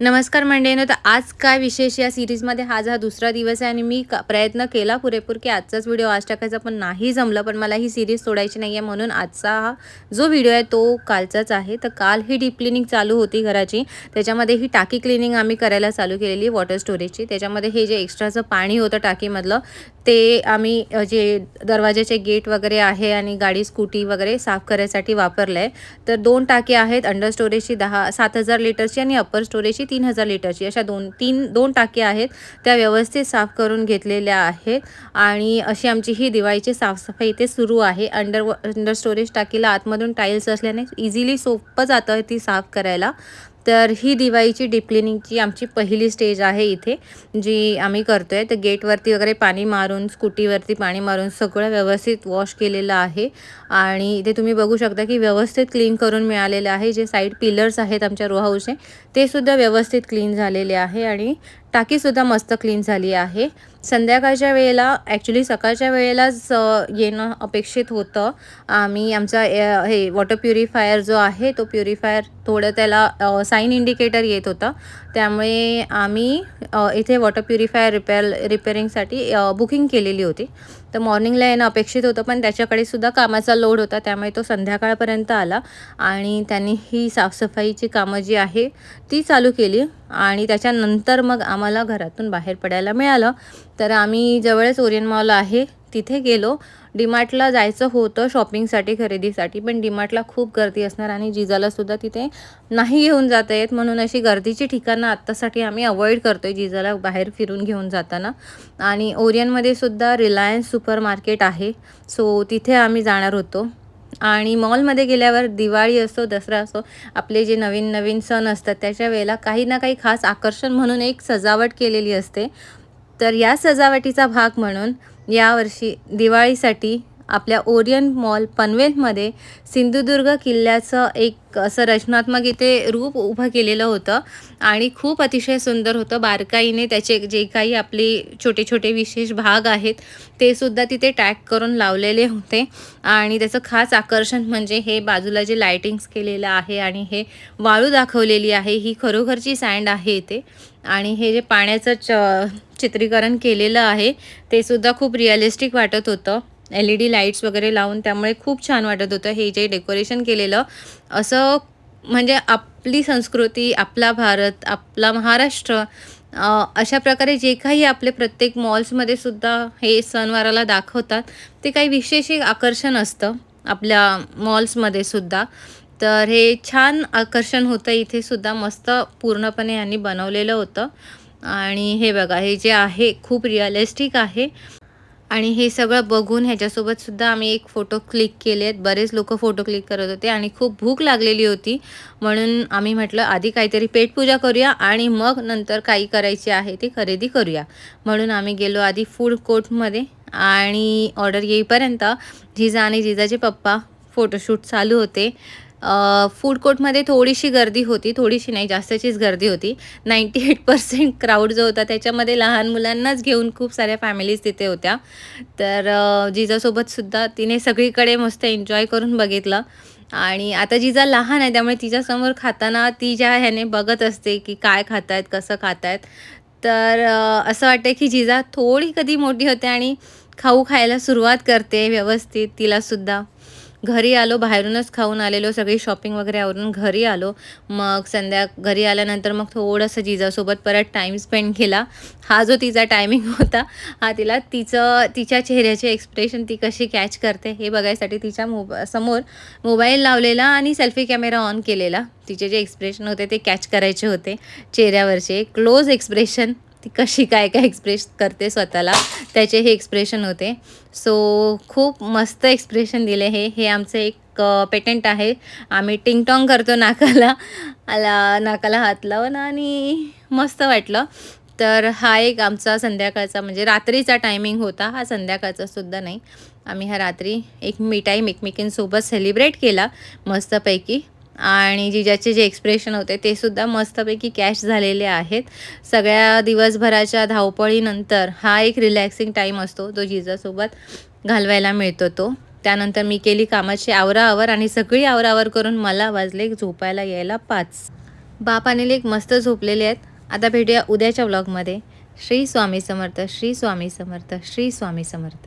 नमस्कार मंडळीनो तर आज काय विशेष या सिरीजमध्ये? आज हा दुसरा दिवस आहे आणि मी का प्रयत्न केला पुरेपूर की आजचाच व्हिडिओ आज टाकायचा पण नाही जमलं. पण मला ही सिरीज सोडायची नाही आहे म्हणून आजचा हा जो व्हिडिओ आहे तो कालचाच आहे. तर काल ही डीप क्लिनिंग चालू होती घराची. त्याच्यामध्ये ही टाकी क्लिनिंग आम्ही करायला चालू केलेली वॉटर स्टोरेजची. त्याच्यामध्ये हे जे एक्स्ट्राचं पाणी होतं टाकीमधलं ते आम्ही जे दरवाजाचे गेट वगैरे आहे आणि गाडी स्कूटी वगैरे साफ करायसाठी वापरलं आहे तर दोन टाके आहेत अंडर स्टोरेजची दहा सात हजार लिटरची आणि अप्पर स्टोरेजची तीन हजार लिटरची. अशा दोन तीन दोन टाके आहेत त्या व्यवस्थित साफ करून घेतलेल्या आहेत. आणि अशी आमची ही दिवाळीची साफसफाई इथे सुरू आहे. अंडर अंडर स्टोरेज टाकीला आतमधून टाईल्स असल्याने इझिली सोपं जातं ती साफ करायला. तर ही दिवाळीची डीप क्लिनिंगची आमची पहिली स्टेज आहे इथे जी आम्ही करतो आहे तर गेटवरती वगैरे पाणी मारून स्कूटीवरती पाणी मारून सगळं व्यवस्थित वॉश केलेलं आहे. आणि इथे तुम्ही बघू शकता की व्यवस्थित क्लीन करून मिळालेलं आहे. जे साईड पिलर्स आहेत आमच्या रो हाऊसचे ते सुद्धा व्यवस्थित क्लीन झालेले आहे. आणि टाकीसुद्धा मस्त क्लीन झाली आहे. संध्याकाळच्या वेळेला ॲक्च्युली सकाळच्या वेळेलाच येणं अपेक्षित होतं. आम्ही आमचा हे वॉटर प्युरिफायर जो आहे तो प्युरिफायर थोडं त्याला साईन इंडिकेटर येत होता. त्यामुळे आम्ही इथे वॉटर प्युरिफायर रिपेअर रिपेअरिंगसाठी बुकिंग केलेली होती. तर मॉर्निंगला येणं अपेक्षित होतं पण त्याच्याकडे सुद्धा कामाचा लोड होता त्यामुळे तो संध्याकाळपर्यंत आला. आणि त्यांनी ही साफसफाईची कामं जी आहे ती चालू केली. आणि त्याच्यानंतर मग आम्हाला घरातून बाहेर पडायला मिळालं. तर आम्ही जवळच ओरियन मॉल आहे. तिथे गेलो. डीमार्टला जायचं होतं शॉपिंगसाठी खरेदीसाठी. पण डीमार्टला खूप गर्दी असणार आणि जिजालासुद्धा तिथे नाही घेऊन जाता येत. म्हणून अशी गर्दीची ठिकाणं आत्तासाठी आम्ही अवॉइड करतो आहे जिजाला बाहेर फिरून घेऊन जाताना. आणि ओरियनमध्ये सुद्धा रिलायन्स सुपर मार्केट आहे. सो तिथे आम्ही जाणार होतो. आणि मॉलमध्ये गेल्यावर दिवाळी असो दसरा असो आपले जे नवीन नवीन सण असतात त्याच्या वेळेला काही ना काही खास आकर्षण म्हणून एक सजावट केलेली असते. तर या सजावटीचा भाग म्हणून यावर्षी दिवाळीसाठी आपल्या ओरियन मॉल पनवेलमध्ये सिंधुदुर्ग किल्ल्याचं एक असं रचनात्मक इथे रूप उभं केलेलं होतं आणि खूप अतिशय सुंदर होतं. बारकाईने त्याचे जे काही आपले छोटे छोटे विशेष भाग आहेत ते सुद्धा तिथे टॅग करून लावलेले होते. आणि त्याचं खास आकर्षण म्हणजे हे बाजूला जे लायटिंग्स केलेलं आहे आणि हे वाळू दाखवलेली आहे ही खरोखरची सँड आहे इथे. आणि हे जे पाण्याचं च चित्रीकरण केलेलं आहे. ते सुद्धा खूप रिअलिस्टिक वाटत होतं. एल ई डी लाईट्स वगैरे लावून त्यामुळे खूप छान वाटत होतं हे जे डेकोरेशन केलेलं. असं म्हणजे आपली संस्कृती आपला भारत आपला महाराष्ट्र अशा प्रकारे जे काही आपले प्रत्येक मॉल्समध्ये सुद्धा हे सणवाराला दाखवतात ते काही विशेष एक आकर्षण असतं आपल्या मॉल्समध्ये सुद्धा. तर हे छान आकर्षण होतं. इथे सुद्धा मस्त पूर्णपणे यांनी बनवलेलं होतं. आणि हे बघा हे जे आहे खूप रिअलिस्टिक आहे. आणि हे सगळं बघून ह्याच्यासोबत सुद्धा आम्ही एक फोटो क्लिक केले आहेत. बरेच लोक फोटो क्लिक करत होते आणि खूप भूक लागलेली होती. म्हणून आम्ही म्हटलं आधी काहीतरी पेटपूजा करूया आणि मग नंतर काही करायची आहे ती खरेदी करूया. म्हणून आम्ही गेलो आधी फूड कोर्टमध्ये आणि ऑर्डर येईपर्यंत जिजा आणि जिजाचे पप्पा फोटोशूट चालू होते. फूड कोर्टमध्ये थोडीशी गर्दी होती थोडीशी नाही जास्तचीच गर्दी होती. नाईंटी एट पर्सेंट क्राऊड जो होता त्याच्यामध्ये लहान मुलांनाच घेऊन खूप साऱ्या फॅमिलीज तिथे होत्या. तर जिजासोबतसुद्धा तिने सगळीकडे मस्त एन्जॉय करून बघितलं. आणि आता जिजा लहान आहे त्यामुळे तिच्यासमोर खाताना ती ज्या ह्याने बघत असते की काय खातायत कसं खातायत. आहेत तर असं वाटतं की जिजा थोडी कधी मोठी होते आणि खाऊ खायला सुरुवात करते व्यवस्थित तिलासुद्धा घरी आलो बाहेरूनच खाऊन आलेलो सगळी शॉपिंग वगैरे आवरून घरी आलो. मग संध्या घरी आल्यानंतर मग थोडंसं जिजासोबत परत टाईम स्पेंड केला. हा जो तिचा टायमिंग होता हा तिला तिचं तिच्या चेहऱ्याचे एक्सप्रेशन ती कशी कॅच करते हे बघायसाठी तिच्या मोब समोर मोबाईल लावलेला आणि सेल्फी कॅमेरा ऑन केलेला. तिचे जे एक्सप्रेशन होते ते कॅच करायचे होते. चेहऱ्यावरचे क्लोज एक्सप्रेशन ती कशी काय काय एक्सप्रेस करते स्वतःला त्याचे हे एक्सप्रेशन होते. सो खूप मस्त एक्सप्रेशन दिले हे. हे आमचं एक पेटंट आहे. आम्ही टिंगटॉंग करतो नाकाला आला नाकाला हात लावून आणि मस्त वाटलं. तर हा एक आमचा संध्याकाळचा म्हणजे रात्रीचा टायमिंग होता. हा संध्याकाळचा सुद्धा नाही. आम्ही हा रात्री एक मिठाई एकमेकींसोबत सेलिब्रेट केला मस्तपैकी. आणि जिजाचे जे एक्सप्रेशन होते ते सुद्धा मस्तपैकी कॅश झालेले आहेत. सगळ्या दिवसभराच्या धावपळीनंतर हा एक रिलॅक्सिंग टाईम असतो तो जिजासोबत घालवायला मिळतो तो. त्यानंतर मी केली कामाची आवराआवर आणि सगळी आवरावर करून मला वाजले झोपायला यायला पाच. बाप आणि लेख मस्त झोपलेले आहेत. आता भेटूया उद्याच्या ब्लॉगमध्ये श्री स्वामी समर्थ श्री स्वामी समर्थ श्री स्वामी समर्थ.